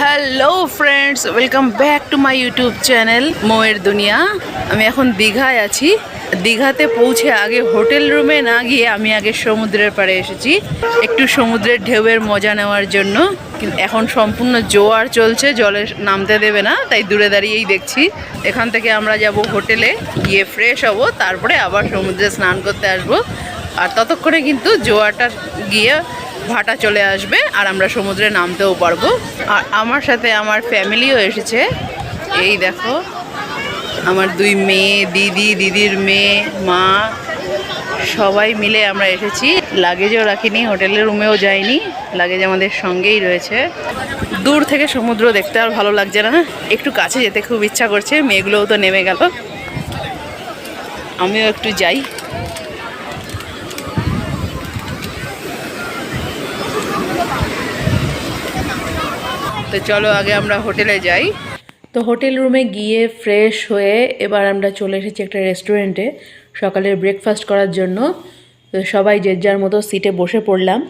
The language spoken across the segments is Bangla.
Hello friends welcome back to my YouTube channel মোয়ের দুনিয়া আমি এখন দীঘায় আছি। দীঘাতে পৌঁছে আগে হোটেল রুমে না গিয়ে আমি আগে সমুদ্রের পাড়ে এসেছি। একটু সমুদ্রের ঢেউয়ের মজা নেওয়ার জন্য। এখন সম্পূর্ণ জোয়ার চলছে, জলে নামতে দেবে না, তাই দূরে দাঁড়িয়েই দেখছি। এখান থেকে আমরা যাব হোটেলে, গিয়ে ফ্রেশ হব, তারপরে আবার সমুদ্রে স্নান করতে আসব। আর ততক্ষণে কিন্তু জোয়ারটা গিয়ে ভাটা চলে আসবে আর আমরা সমুদ্রে নামতেও পারব। আর আমার সাথে আমার ফ্যামিলিও এসেছে। এই দেখো, আমার দুই মেয়ে, দিদি, দিদির মেয়ে, মা, সবাই মিলে আমরা এসেছি। লাগেজও রাখিনি, হোটেলের রুমেও যাইনি। লাগেজ আমাদের সঙ্গেই রয়েছে। দূর থেকে সমুদ্র দেখতে আর ভালো লাগছে না। একটু কাছে যেতে খুব ইচ্ছা করছে, মেয়েগুলোও তো নেমে গেল। আমিও একটু যাই। তো চলো আগে আমরা হোটেলে যাই। তো হোটেল রুমে গিয়ে ফ্রেশ হয়ে এবার আমরা চলে এসেছি একটা রেস্টুরেন্টে সকালের ব্রেকফাস্ট করার জন্য। তো সবাই যে যার মতো সিটে বসে পড়লাম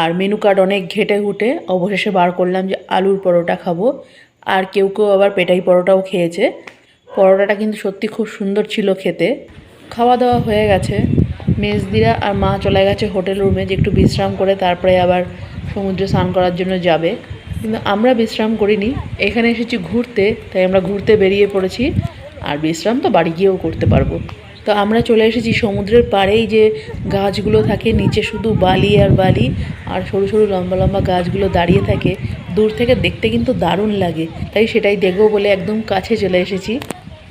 আর মেনু কার্ড অনেক ঘেটে ঘুটে অবশেষে বার করলাম যে আলুর পরোটা খাব। আর কেউ কেউ আবার পেটাই পরোটাও খেয়েছে। পরোটাটা কিন্তু সত্যি খুব সুন্দর ছিল খেতে। খাওয়া দাওয়া হয়ে গেছে। মেজদিরা আর মা চলে গেছে হোটেল রুমে যে একটু বিশ্রাম করে তারপরে আবার সমুদ্রে স্নান করার জন্য যাবে। কিন্তু আমরা বিশ্রাম করিনি। এখানে এসেছি ঘুরতে, তাই আমরা ঘুরতে বেরিয়ে পড়েছি। আর বিশ্রাম তো বাড়ি গিয়েও করতে পারব। তো আমরা চলে এসেছি সমুদ্রের পাড়েই যে গাছগুলো থাকে, নিচে শুধু বালি আর বালি, আর সরু সরু লম্বা লম্বা গাছগুলো দাঁড়িয়ে থাকে। দূর থেকে দেখতে কিন্তু দারুণ লাগে। তাই সেটাই দেখব বলে একদম কাছে চলে এসেছি।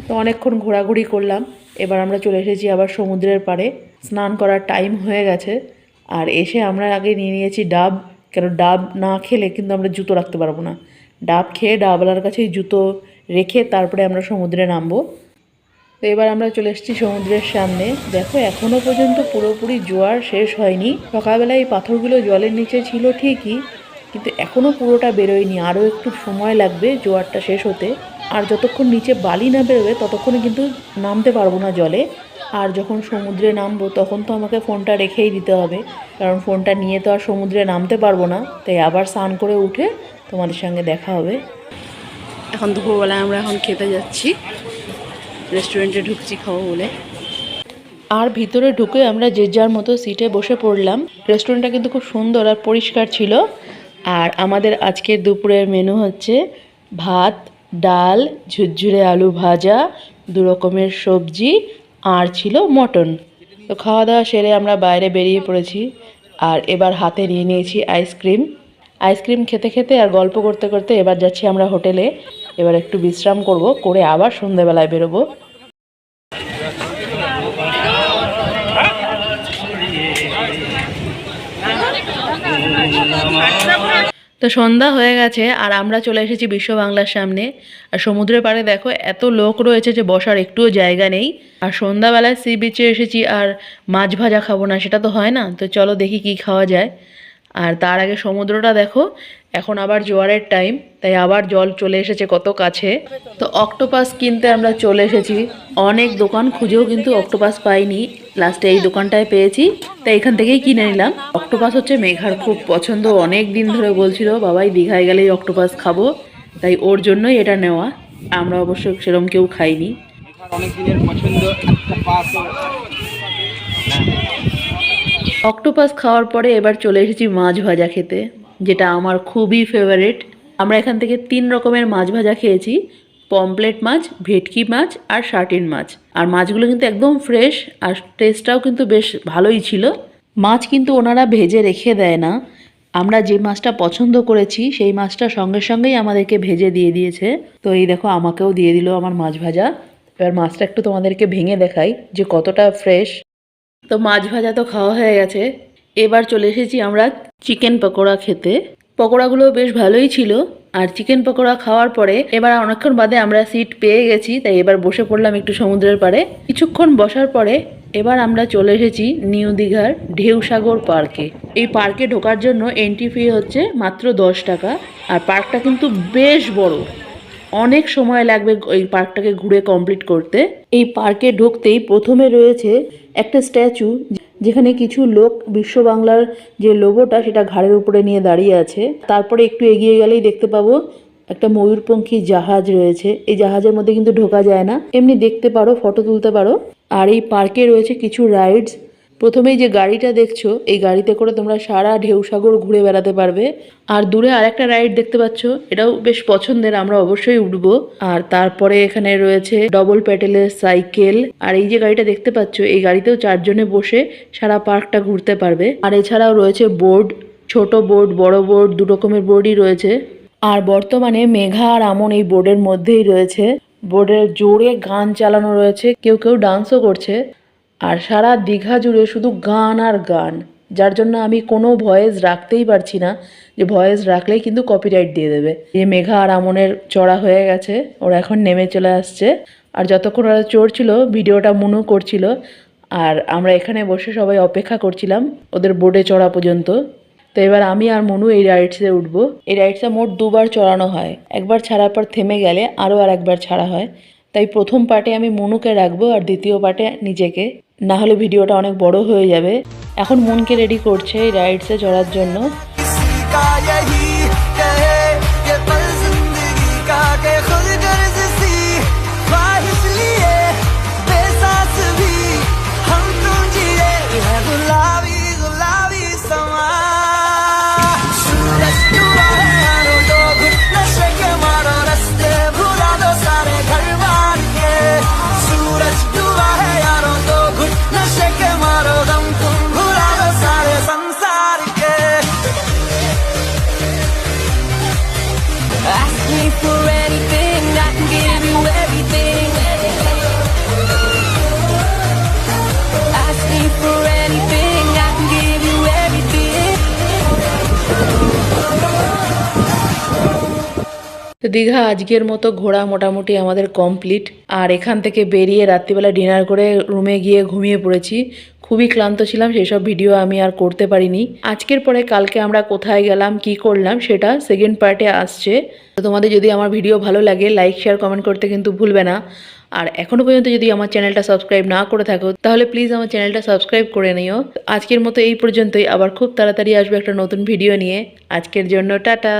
তো অনেকক্ষণ ঘোরাঘুরি করলাম। এবার আমরা চলে এসেছি আবার সমুদ্রের পাড়ে। স্নান করার টাইম হয়ে গেছে। আর এসে আমরা আগে নিয়ে নিয়েছি ডাব। কেন ডাব না খেলে কিন্তু আমরা জুতো রাখতে পারব না। ডাব খেয়ে ডাবলার কাছেই জুতো রেখে তারপরে আমরা সমুদ্রে নামবো। তো এবার আমরা চলে এসেছি সমুদ্রের সামনে। দেখো এখনও পর্যন্ত পুরোপুরি জোয়ার শেষ হয়নি। সকালবেলা এই পাথরগুলো জলের নিচে ছিল ঠিকই, কিন্তু এখনও পুরোটা বেরোয়নি। আরও একটু সময় লাগবে জোয়ারটা শেষ হতে। আর যতক্ষণ নিচে বালি না বেরোবে, ততক্ষণে কিন্তু নামতে পারব না জলে। আর যখন সমুদ্রে নামবো তখন তো আমাকে ফোনটা রেখেই দিতে হবে। কারণ ফোনটা নিয়ে তো আর সমুদ্রে নামতে পারব না। তাই আবার স্নান করে উঠে তোমাদের সঙ্গে দেখা হবে। এখন দুপুরবেলায় আমরা এখন খেতে যাচ্ছি। রেস্টুরেন্টে ঢুকছি খাব বলে। আর ভিতরে ঢুকে আমরা যে যার মতো সিটে বসে পড়লাম। রেস্টুরেন্টটা কিন্তু খুব সুন্দর আর পরিষ্কার ছিল। আর আমাদের আজকের দুপুরের মেনু হচ্ছে ভাত ডাল ঝুরঝুরে আলু ভাজা দু রকমের সবজি আর ছিল মটন তো খাওয়া দাওয়া সেরে আমরা বাইরে বেরিয়ে পড়েছি আর এবার হাতে নিয়ে নিয়েছি আইসক্রিম আইসক্রিম খেতে খেতে আর গল্প করতে করতে এবার যাচ্ছি আমরা হোটেলে এবার একটু বিশ্রাম করব করে আবার সন্ধেবেলায় বেরোবো তো সন্ধ্যা হয়ে গেছে আর আমরা চলে এসেছি বিশ্ব বাংলার সামনে। আর সমুদ্রের পাড়ে দেখো, এত লোক রয়েছে যে বসার একটুও জায়গা নেই। আর সন্ধ্যাবেলায় সি বিচে এসেছি আর মাছ ভাজা খাব না, সেটা তো হয় না। তো চলো দেখি কি খাওয়া যায়। আর তার আগে সমুদ্রটা দেখো, এখন আবার জোয়ারের টাইম তাই আবার জল চলে এসেছে কত কাছে। তো অক্টোপাস কিনতে আমরা চলে এসেছি। অনেক দোকান খুঁজেও কিন্তু অক্টোপাস পাইনি। লাস্টে এই দোকানটায় পেয়েছি তাই এখান থেকেই কিনে নিলাম। অক্টোপাস হচ্ছে মেঘার খুব পছন্দ অনেক দিন ধরে বলছিল বাবাই দীঘায় গেলেই অক্টোপাস খাব। তাই ওর জন্যই এটা নেওয়া। আমরা অবশ্য সেরকম কেউ খাইনি। পছন্দ অক্টোপাস খাওয়ার পরে এবার চলে এসেছি মাছ ভাজা খেতে যেটা আমার খুবই ফেভারিট আমরা এখান থেকে তিন রকমের মাছ ভাজা খেয়েছি। পমপ্লেট মাছ, ভেটকি মাছ আর শার্টিন মাছ। আর মাছগুলো কিন্তু একদম ফ্রেশ আর টেস্টটাও কিন্তু বেশ ভালোই ছিল। মাছ কিন্তু ওনারা ভেজে রেখে দেয় না। আমরা যে মাছটা পছন্দ করেছি, সেই মাছটা সঙ্গে সঙ্গেই আমাদেরকে ভেজে দিয়ে দিয়েছে। তো এই দেখো, আমাকেও দিয়ে দিল আমার মাছ ভাজা। এবার মাছটা একটু তোমাদেরকে ভেঙে দেখাই যে কতটা ফ্রেশ। তো মাছ ভাজা তো খাওয়া হয়ে গেছে। এবার চলে এসেছি আমরা চিকেন পকোড়া খেতে। পকোড়াগুলো বেশ ভালোই ছিল, আর চিকেন পকোড়া খাওয়ার পরে এবার অনেকক্ষণ বাদে আমরা সিট পেয়ে গেছি, তাই এবার বসে পড়লাম একটু সমুদ্রের পাড়ে। কিছুক্ষণ বসার পরে এবার আমরা চলে এসেছি নিউ দীঘার ঢেউসাগর পার্কে এই পার্কে ঢোকার জন্য এন্ট্রি ফি হচ্ছে মাত্র দশ টাকা, আর পার্কটা কিন্তু বেশ বড়। অনেক সময় লাগবে এই পার্কটাকে ঘুরে কমপ্লিট করতে। এই পার্কে ঢুকতেই প্রথমে রয়েছে একটা স্ট্যাচু যেখানে কিছু লোক বিশ্ব বাংলার যে লোগোটা সেটা ঘাড়ের উপরে নিয়ে দাঁড়িয়ে আছে। তারপরে একটু এগিয়ে গেলেই দেখতে পাবো একটা ময়ূরপঙ্খী জাহাজ রয়েছে। এই জাহাজের মধ্যে কিন্তু ঢোকা যায় না। এমনি দেখতে পারো ফটো তুলতে পারো। আর এই পার্কে রয়েছে কিছু রাইডস প্রথমেই যে গাড়িটা দেখছ, এই গাড়িতে করে তোমরা সারা ঢেউসাগর ঘুরে বেড়াতে পারবে। আর দূরে আরেকটা রাইড দেখতে পাচ্ছ, এটাও বেশ পছন্দের, আমরা অবশ্যই উঠবো। আর তারপরে এখানে রয়েছে ডবল প্যাটেলের সাইকেল। আর এই যে গাড়িটা দেখতে পাচ্ছ, এই গাড়িতেও চারজনে বসে সারা পার্কটা ঘুরতে পারবে। আর এছাড়াও রয়েছে বোর্ড, ছোট বোর্ড, বড় বোর্ড, দু রকমের বোর্ডই রয়েছে। আর বর্তমানে মেঘা আর আমন এই বোর্ডের মধ্যেই রয়েছে। বোর্ডের জোরে গান চালানো রয়েছে, কেউ কেউ ডান্সও করছে। আর সারা দীঘা জুড়ে শুধু গান আর গান, যার জন্য আমি কোনো ভয়েস রাখতেই পারছি না, যে ভয়েস রাখলেই কিন্তু কপিরাইট দিয়ে দেবে। যে মেঘা আর আমনের চড়া হয়ে গেছে, ওরা এখন নেমে চলে আসছে। আর যতক্ষণ ওরা চড়ছিল, ভিডিওটা মনু করছিল, আর আমরা এখানে বসে সবাই অপেক্ষা করছিলাম ওদের বোর্ডে চড়া পর্যন্ত। তো এবার আমি আর মনু এই রাইডসে উঠবো। এই রাইডসে মোট দুবার চড়ানো হয়। একবার ছাড়ার পর থেমে গেলে আরও আর একবার ছাড়া হয়। তাই প্রথম পার্টে আমি মনুকে রাখব আর দ্বিতীয় পার্টে নিজেকে। না হলে ভিডিওটা অনেক বড় হয়ে যাবে। এখন মনকে রেডি করছে এই রাইডসে চড়ার জন্য। তো দীঘা আজকের মতো ঘোরা মোটামুটি আমাদের কমপ্লিট আর এখান থেকে বেরিয়ে রাত্রিবেলা ডিনার করে রুমে গিয়ে ঘুমিয়ে পড়েছি। খুবই ক্লান্ত ছিলাম, সেসব ভিডিও আমি আর করতে পারিনি। আজকের পরে কালকে আমরা কোথায় গেলাম, কি করলাম, সেটা সেকেন্ড পার্টে আসছে। তো তোমাদের যদি আমার ভিডিও ভালো লাগে লাইক শেয়ার কমেন্ট করতে কিন্তু ভুলবে না। আর এখনও পর্যন্ত যদি আমার চ্যানেলটা সাবস্ক্রাইব না করে থাকো, তাহলে প্লিজ আমার চ্যানেলটা সাবস্ক্রাইব করে নিও। আজকের মতো এই পর্যন্তই, আবার খুব তাড়াতাড়ি আসবে একটা নতুন ভিডিও নিয়ে। আজকের জন্য টাটা।